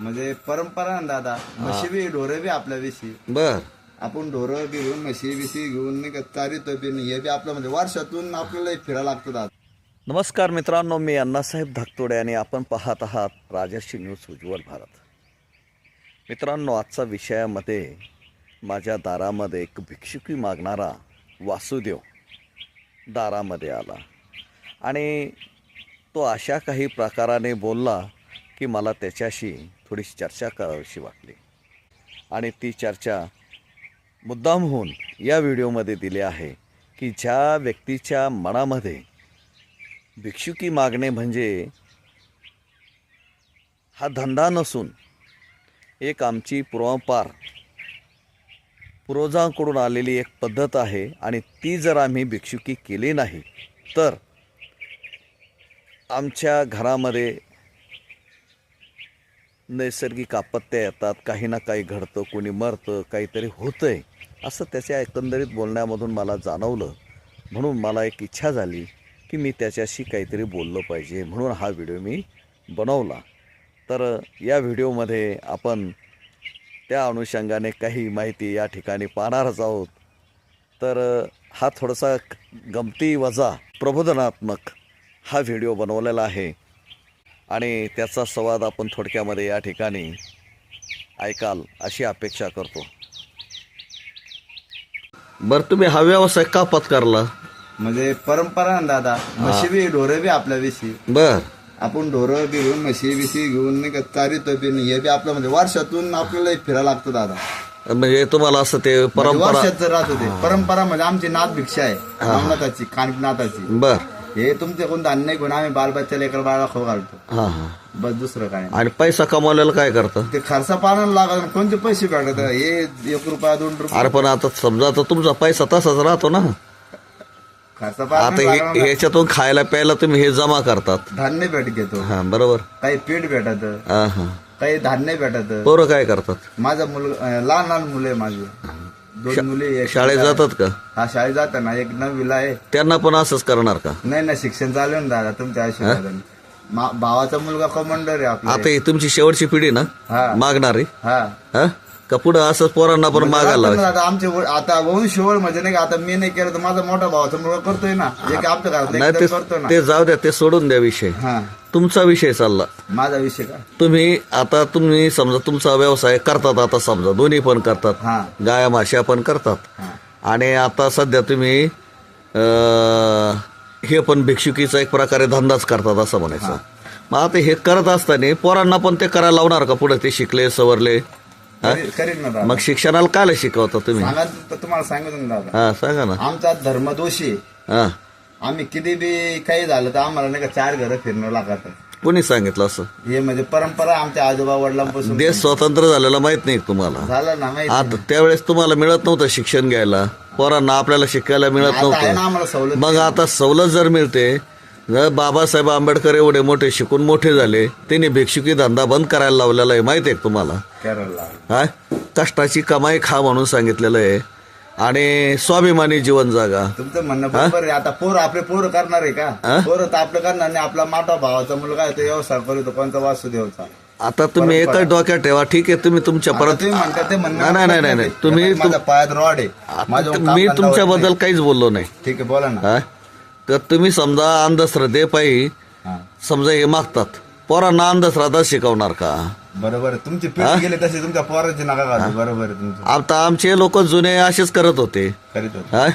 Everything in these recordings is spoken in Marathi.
म्हणजे परंपरा ना दादा. म्हशी बी ढोरं बी आपल्या विषयी. बर. आपण ढोरं बी घेऊन म्हशी बिशी घेऊन नाही का चारितो बी नाही. हे बी आपलं म्हणजे वर्षातून आपल्याला फिरायला लागतं दादा. नमस्कार मित्रांनो मी अण्णासाहेब धाकतोडे आणि आपण पाहत आहात राजर्षी न्यूज उज्ज्वल भारत. मित्रांनो आजचा विषयामध्ये माझ्या दारामध्ये एक भिक्षुकी मागणारा वासुदेव दारामध्ये आला. आणि तो अशा काही प्रकाराने बोलला की मला त्याच्याशी थोडीशी चर्चा करावीशी वाटली. आणि ती चर्चा मुद्दाम होऊन या व्हिडिओमध्ये दिली आहे की ज्या व्यक्तीच्या मनामध्ये भिक्षुकी मागणे म्हणजे हा धंदा नसून एक आमची पूर्वापार पूर्वजांकडून आलेली एक पद्धत आहे आणि ती जर आम्ही भिक्षुकी केली नाही तर आमच्या घरामध्ये नैसर्गिक आपत्त्या येतात काही ना काही घडतं कोणी मरतं काहीतरी होतं आहे असं त्याच्या एकंदरीत बोलण्यामधून मला जाणवलं. म्हणून मला एक इच्छा झाली की मी त्याच्याशी काहीतरी बोललं पाहिजे म्हणून हा व्हिडिओ मी बनवला. तर या व्हिडिओमध्ये आपण त्या अनुषंगाने काही माहिती या ठिकाणी पाहणारच आहोत. तर हा थोडासा गमती वजा प्रबोधनात्मक हा व्हिडिओ बनवलेला आहे. आणि त्याचा संवाद आपण थोडक्यामध्ये या ठिकाणी ऐकाल अशी अपेक्षा करतो. बरं तुम्ही हा व्यवसाय का पत्कारला? म्हणजे परंपरा ना दादा म्हशी बी ढोरं बी आपल्या विषयी. बर. आपण ढोरं बी घेऊन म्हशी बिशी घेऊन नाही का चारितो बी नाही. हे बी आपलं म्हणजे वर्षातून आपल्याला फिरायला लागतं दादा. म्हणजे तुम्हाला असं ते म्हणजे परंपरा वर्षाचं राहत होते परंपरा म्हणजे आमची नाथ भिक्षा आहे रामनाथाची काननाथाची बर. हे तुमचे कोण धान्य घेऊन आम्ही बाल बच्चा लेकर बाळा खाऊ घालतो. हा हा. बस दुसरं काय नाही. आणि पैसा कमावलेला काय करतं? ते खर्चा पाण्याला लागत कोणते पैसे भेटत हे एक रुपया दोन रुपये. अरे पण आता समजा आता तुमचा पैसा तसाच राहतो ना. खर्चा आता हे. ह्याच्यातून खायला प्यायला तुम्ही हे जमा करतात. धान्य भेट घेतो. हा बरोबर. काही पीठ भेटत. हा हा. काही धान्य भेटत. पोरं काय करतात? माझा मुलगा अं, लहान लहान मुलं आहे माझी. दोन मुली एक शाळेत मुलगा आहे. जातात का? हा शाळेत जातात ना एक नववीला आहे. त्यांना पण असंच करणार का? नाही ना शिक्षण चालू आहे ना दादा तुमच्या आशीर्वादाने. मा- भावाचा मुलगा कमांडर आहे आपला आता ही तुमची शेवटची पिढी ना? हा. मागणारी? हा. हा? का पुढं असंच पोरांना पण मागायला आता लावायचं? आता आमचे व- आता वंशवळ म्हणजे नाही का आता मी नाही केलं तर माझा मोठा भावाचा मुलगा करतोय ना. जे आमच्या घरात नाही ते करतो ना. ते जाऊ द्या ते सोडून द्या विषय. हा. तुमचा विषय चालला. माझा विषय का तुम्ही आता तुम्ही समजा तुमचा व्यवसाय करतात आता समजा दोन्ही पण करतात. हा. गाया माश्या पण करतात. हा. आणि आता सध्या तुम्ही अं, हे पण भिक्षुकीचा एक प्रकारे धंदाच करतात असं म्हणायचं. मग आता हे करत असताना पोरांना पण ते करायला लावणार का? पुढे ते शिकले सवरले? हा? ना दादा. मग शिक्षणाला काय शिकवता तुम्ही? तर तुम्हाला सांगतो ना दादा. हा सांगा ना. आमचा धर्म दोषी हा. आम्ही किती बी काही झालं तर आम्हाला नाही का चार घरं फिरणं लागत कोणी सांगितलं असं? हे म्हणजे परंपरा आमच्या आजोबा वडिलांपासून देश स्वतंत्र झालेला माहीत नाही तुम्हाला. झालं ना माहिती आता त्यावेळेस तुम्हाला मिळत नव्हतं शिक्षण घ्यायला. पोरांना आपल्याला शिकायला मिळत आता आहे ना नव्हतं आम्हाला सवलत मग आता सवलत जर मिळते बाबासाहेब आंबेडकर एवढे मोठे शिकून मोठे झाले त्यांनी भिक्षुकी धंदा बंद करायला लावलेला आहे माहिती आहे तुम्हाला? हा? कष्टाची कमाई खा म्हणून सांगितलेलं आहे. आणि स्वाभिमानी जीवन जागा. तुमचं म्हणणं बरोबर आहे. आता पोर आपले पोरं करणार आहे का? पोरं तर आपलं करणार नाही. आपला मोठा भावाचा मुलगा आहे तो व्यवसाय करीतो कोणता वासुदेवचा? आता तुम्ही एकच डोक्यात ठेवा ठीक आहे तुम्ही तुमच्या परत तुम्ही म्हणता ते म्हणणं नाही नाही नाही तुम्ही पायात रॉड आहे. मी तुमच्याबद्दल. काहीच बोललो नाही. ठीक आहे बोला ना. तर तुम्ही समजा अंधश्रद्धेपायी. समजा हे मागतात. पोरांना अंधश्रद्धा शिकवणार का? बरोबर. आहे. तुमची पिढी गेली तशी तुमच्या पोराची नका घालू. बरोबर आहे तुमचं. आता आमचे लोक जुने असेच करत होते. करीत होते. हा?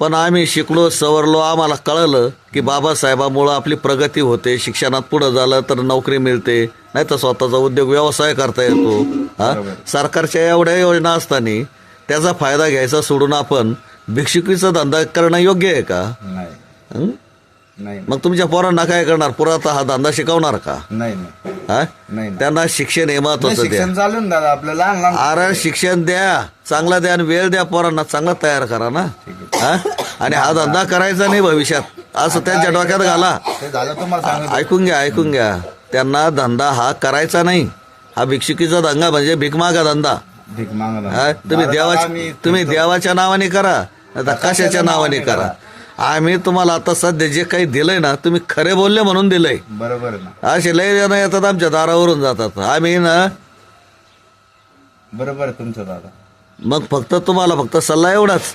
पण आम्ही शिकलो सवरलो आम्हाला कळलं की बाबासाहेबामुळं आपली प्रगती होते शिक्षणात पुढं झालं तर नोकरी मिळते नाही तर स्वतःचा उद्योग व्यवसाय करता येतो. हा? सरकारच्या एवढ्या योजना असताना त्याचा फायदा घ्यायचा सोडून आपण भिक्षुकीचा धंदा करणं योग्य आहे का? नाही. हं? नाही मग तुमच्या पोरांना काय करणार? पुरात हा धंदा शिकवणार का? नाही नाही. हा? नाही नाही. त्यांना शिक्षण हे महत्वाचं द्या. शिक्षण चालू ना दादा आपलं लहान लहान. अरे शिक्षण द्या. चांगला द्या आणि वेळ द्या पोरांना. चांगला तयार करा ना. हा? आणि हा धंदा करायचा नाही भविष्यात. असं त्यांच्या डोक्यात घाला. ते झालं तुम्हाला सांगतो ऐकून घ्या ऐकून घ्या. त्यांना धंदा हा करायचा नाही. हा भिक्षुकीचा धंदा म्हणजे भिकमागा धंदा. भीक हा? तुम्ही देवाच्या तुम्ही देवाच्या नावाने करा. आता कशाच्या नावाने करा? आम्ही तुम्हाला आता सध्या जे काही दिलंय ना तुम्ही खरे बोलले म्हणून दिलंय. बरोबर ना. असे लय जण येतात आमच्या दारावरून जातात. आम्ही ना बरोबर तुमचं दादा. मग फक्त तुम्हाला फक्त सल्ला एवढाच.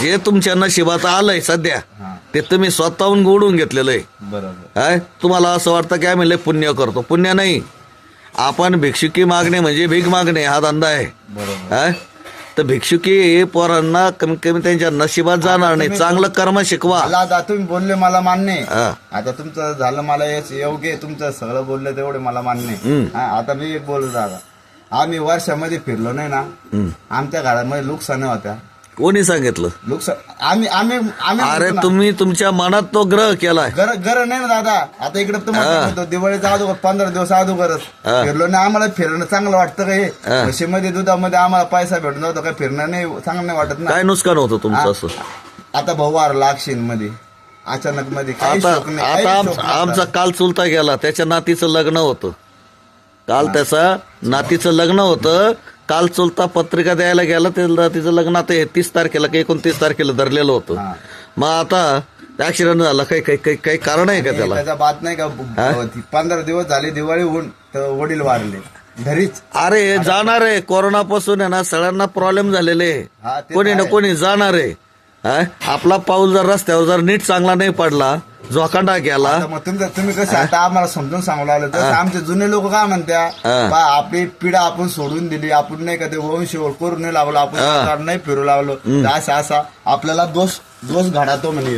जे तुमच्या नशिबात आलंय सध्या हा. ते तुम्ही स्वतःहून गोडून घेतलेलं आहे बरोबर. काय तुम्हाला असं वाटतं की आम्ही लय पुण्य करतो. पुण्य नाही. आपण भिक्षुकी मागणे म्हणजे भीक मागणे हा धंदा आहे. बरोबर. काय तर भिक्षुकी पोरांना कमीत कमी त्यांच्या नशिबात जाणार नाही चांगलं कर्म शिकवा मला आता तुम्ही बोलले मला मान्य आहे. हा. आता तुमचं झालं मला याच योग्य आहे तुमचं सगळं बोलले तेवढे मला मान्य आहे. हा, आता मी एक बोलतो दादा आम्ही वर्षामध्ये फिरलो नाही ना. आमच्या घरामध्ये नुकसानी होत्या कोणी सांगितलं? नुकसान आम्ही आम्ही आम्ही अरे म्हणतो ना, तुम्ही तुमच्या मनात तो ग्रह केलाय. घर नाही ना दादा. आता इकडे तुम्हाला दिवाळीचा अगोदर पंधरा दिवस अगोदरच. फिरलो नाही आम्हाला फिरणं चांगलं वाटतं का हा. म्हशीमध्ये दुधामध्ये आम्हाला पैसा भेटून जातो काय फिरणं नाही चांगलं नाही वाटत ना. काय नुकसान होतं तुमचं असं? आता भाऊ वारला अक्षीन मध्ये अचानक मध्ये काही आता शोक नाही, आता काही आम- शोक नसतात. आमचा काल चुलता गेला त्याच्या नातीचं लग्न होतं. काल त्याचा नातीचं लग्न होतं. काल चुलता पत्रिका द्यायला गेला ते नातीचं लग्न आता तीस तारखेला काही एकोणतीस तारखेला धरलेलं होतं. मग आता ऍक्सिडेंट झाला. काही काही काही काही कारण आहे का त्याला? त्याचा बात नाही का? पंधरा दिवस झाले दिवाळी होऊन वडील वारले. घरीच. अरे जाणार आहे. कोरोनापासून आहे ना सगळ्यांना प्रॉब्लेम झालेले कोणी ना. कोणी जाणार आहे? आपला पाऊल जर रस्त्यावर जर नीट चांगला नाही पडला जोखंडा गेला मग तुमचं तुम्ही कसं आता आम्हाला समजून सांगू लागलं तसं आमचे जुने लोक काय म्हणत्या. बा आपली पिढा आपण सोडून दिली आपण नाही का ते वंश करून नाही लावलं आपण. सरकार नाही फिरू लागलो तर असा असा आपल्याला दोष दोष घडातो म्हणे.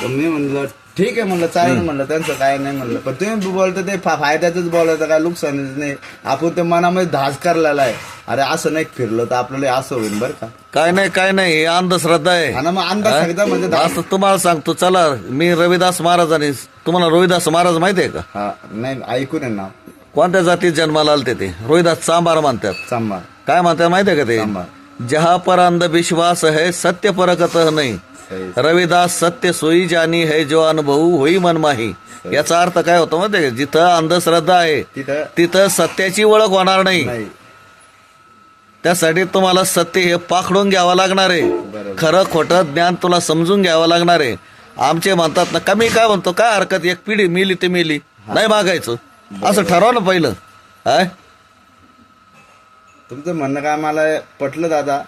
तर मी म्हणलं ठीक आहे म्हणलं चालेल म्हणलं त्यांचं काय नाही म्हणलं. पण तुम्ही बोलतो ते फायद्याचंच बोलायचं काय नुकसानच नाही. आपण ते मनामध्ये धास करलेला आहे. अरे असं नाही फिरलं तर आपल्याला असं होईल बरं का? काय नाही काय नाही हे अंधश्रद्धा आहे. आणि मग सांगता म्हणजे धास. असं तुम्हाला सांगतो चला मी रविदास महाराजांनी तुम्हाला रोहिदास महाराज माहिती आहे का? हा नाही ऐकून आहे ना. कोणत्या जातीत जन्माला आलते ते? रोहिदास चांबार म्हणतात. सांभाळ काय म्हणतात माहिती आहे का ते? सांभाळ जहा पर अंधविश्वास है सत्य परकत नाही. रविदास सत्य सोयी जानी है जो अनुभव होई मनमाही. याचा अर्थ काय होतो माहिती? जिथं अंधश्रद्धा आहे तिथं सत्याची ओळख होणार नाही. त्यासाठी तुम्हाला सत्य हे पाखडून घ्यावं लागणार आहे. खरं खोटं ज्ञान तुला समजून घ्यावं लागणार आहे. आमचे म्हणतात ना कमी काय म्हणतो? काय हरकत? एक पिढी मिली ते मिली. नाही मागायचं. असं ठरवा ना पहिलं. काय तुमचं म्हणणं काय? मला पटलं दादा.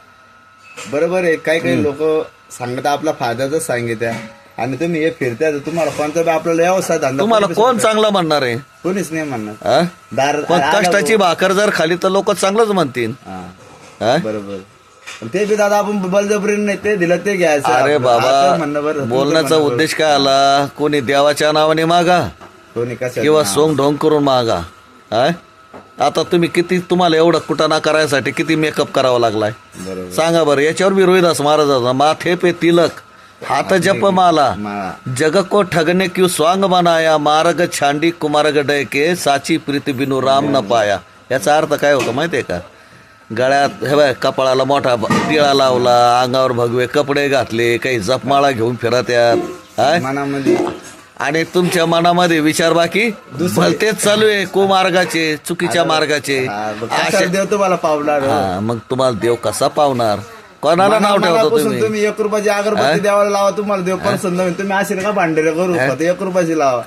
बरोबर आहे. काही काही लोक सांगत आपला फायद्याच सांगित्या आणि तुम्ही हे फिरताय तर तुम्हाला कोणता बी आपल्याला व्यवसाय धंदा तुम्हाला कोणी कोण चांगलं म्हणणार आहे? कोणीच नाही म्हणणार. हा? दार पण कष्टाची भाकर जर खाली तर लोक चांगलंच म्हणतील. हा, हा? बरोबर. पण ते बी दादा आपण बलजबरीने नाही ते दिलं ते घ्यायचं. अरे आपलं. बाबा बरं बोलण्याचा उद्देश काय आला? कोणी देवाच्या नावाने मागा. कोणी कसं किंवा सोंग ढोंग करून मागा? हा? आता तुम्ही किती तुम्हाला एवढं कुटाणा करायसाठी किती मेकअप करावा लागलाय? बरोबर. सांगा बरं याच्यावर बी रोहिदास महाराजाचा माथे पे तिलक. हात जप माला. माळा जग को ठगने क्यों स्वांग बनाया मार्ग छांडी कुमार्ग डय के साची प्रीती बिनू राम न पाया. याचा अर्थ काय होतो माहितीये का? गळ्यात हे बाय कपाळाला मोठा ब- टिळा लावला अंगावर भगवे कपडे घातले काही जपमाळा घेऊन फिरत यात हाय? मनामध्ये आणि तुमच्या मनामध्ये विचार बाकी? भलतेच चालू आहे कुमार्गाचे चुकीच्या मार्गाचे. देव तुम्हाला पावला रे? हा, मग तुम्हाला देव कसा पावणार? कोणाला नाव ठेवतो तुम्ही? तुम्ही एक रुपयाची अगरबत्ती द्यावाला लावा तुम्हाला देव पसंत नवीन तुम्ही असे का भांडेरे करू? एक रुपयाची लावा.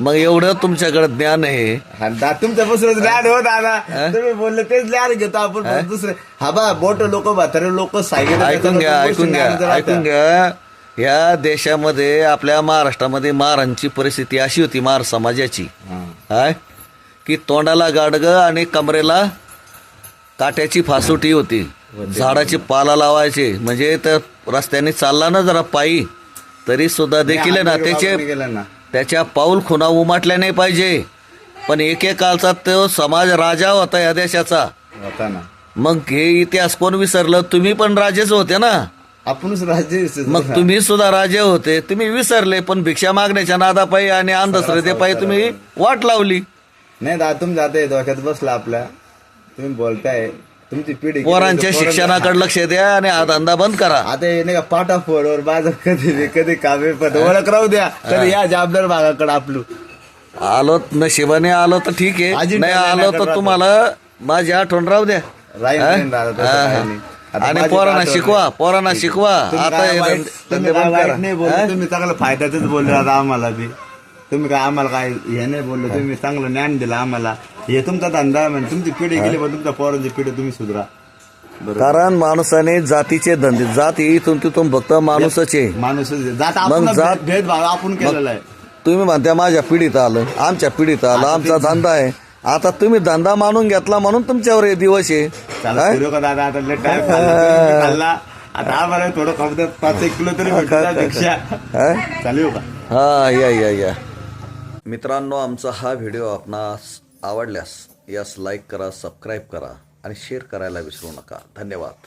मग एवढं तुमच्याकडे ज्ञान आहे. हा, दा- तुमच्यापासूनच ज्ञान हो दादा. तुम्ही बोलले तेच ज्ञान घेतो आपण पण दुसरे हा बा बोट लोक म्हातारे लोक सांगितलं ऐकून घ्या ऐकून घ्या ऐकून घ्या. या देशामध्ये आपल्या महाराष्ट्रामध्ये महारांची परिस्थिती अशी होती महार समाजाची. काय की तोंडाला गाडग आणि कमरेला काट्याची फासुटी होती. झाडाची पाला लावायचे. म्हणजे तर रस्त्याने चालला ना जरा पायी तरी सुद्धा देखील ना त्याचे त्याच्या पाऊल खुणा उमाटल्या नाही पाहिजे. पण एकेकाळचा तो समाज राजा होता या देशाचा. मग हे इतिहास कोण विसरलं? तुम्ही पण राजेच होते ना. आपणच राज्य मग तुम्ही सुद्धा राजे होते. तुम्ही विसरले पण भिक्षा मागण्याच्या नादापायी आणि अंधश्रद्धेपायी तुम्ही वाट लावली. नाही दादा तुम्ही जाते डोक्यात बसला आपल्या तुम्ही बोलताय. तुमची पिढी पोरांच्या पोरं- शिक्षणाकडे लक्ष द्या आणि हा धंदा बंद करा. आता हे नाही का पाटा फोडवर बाजार कधी कधी कामे पण ओळख राहू द्या. कधी या जबाबदार भागाकडे आपलू. आलो नशिबाने आलो तर ठीक आहे. नाही आलो तर तुम्हाला माझी आठवण राहू द्या. राहील आणि पोरांना. शिकवा पोरांना शिकवा. आता हे धंदे बंद करा. नाही बोलले? तुम्ही चांगलं फायद्यातच बोलले आता आम्हाला बी. तुम्ही काय आम्हाला काय हे नाही बोलले? तुम्ही चांगलं ज्ञान दिलं आम्हाला. हे तुमचा धंदा आहे म्हणजे तुमची पिढी गेली पण तुमच्या पोरांची पिढी तुम्ही सुधरा. बरोबर. कारण माणसाने जातीचे धंदे जात इथून तिथून फक्त माणूसच. माणूस जात आपण जात- भेदभाव आपण केलेला आहे. तुम्ही म्हणता माझ्या पिढीत आलं आमच्या पिढीत आलं आमचा धंदा आहे. आता तुम्ही धंदा मानून घेतला म्हणून तुमच्यावर हे दिवस आहे. चला काय? का दादा आता लय टाइम खाल्ला खाल्ला. आता आम्हाला थोडं पाच एक किलो तरी भेटला हा? का? हा या या या. मित्रांनो आमचा हा व्हिडिओ आपणास आवडल्यास यास लाईक करा सबस्क्राईब करा आणि शेअर करायला विसरू नका. धन्यवाद.